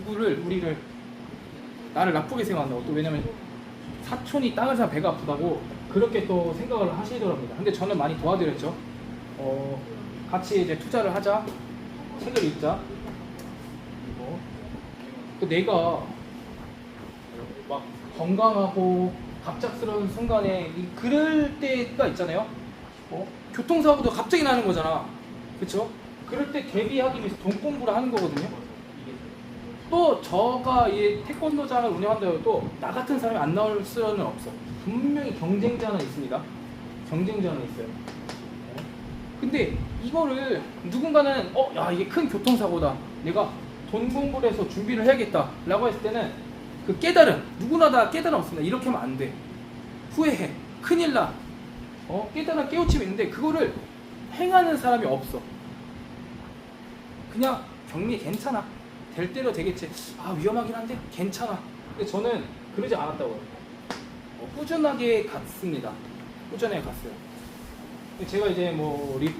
누구를 우리를 나를 나쁘게 생각한다고 또 왜냐면 사촌이 땅을 사 배가 아프다고 그렇게 또 생각을 하시더랍니다. 근데 저는 많이 도와드렸죠. 어, 같이 이제 투자를 하자, 책을 읽자. 그리고 또 내가 막 건강하고 갑작스러운 순간에 이- 그럴 때가 있잖아요. 어? 교통사고도 갑자기 나는 거잖아. 그쵸? 그럴 때 대비하기 위해서 돈 공부를 하는 거거든요. 또 저가 이 태권도장을 운영한다 해도 나 같은 사람이 안 나올 수는 없어. 분명히 경쟁자는 있습니다. 경쟁자는 있어요. 어? 근데 이거를 누군가는 어, 야 이게 큰 교통사고다. 내가 돈 공부를 해서 준비를 해야겠다 라고 했을 때는 그 깨달음 누구나 다 깨달음 없습니다. 이렇게 하면 안 돼. 후회해. 큰일 나. 어? 깨달음 깨우침이 있는데 그거를 행하는 사람이 없어. 그냥 경미 괜찮아. 될 대로 되겠지. 아 위험하긴 한데 괜찮아. 근데 저는 그러지 않았다고요. 어, 꾸준하게 갔습니다. 꾸준하게 갔어요. 제가 이제 뭐 리,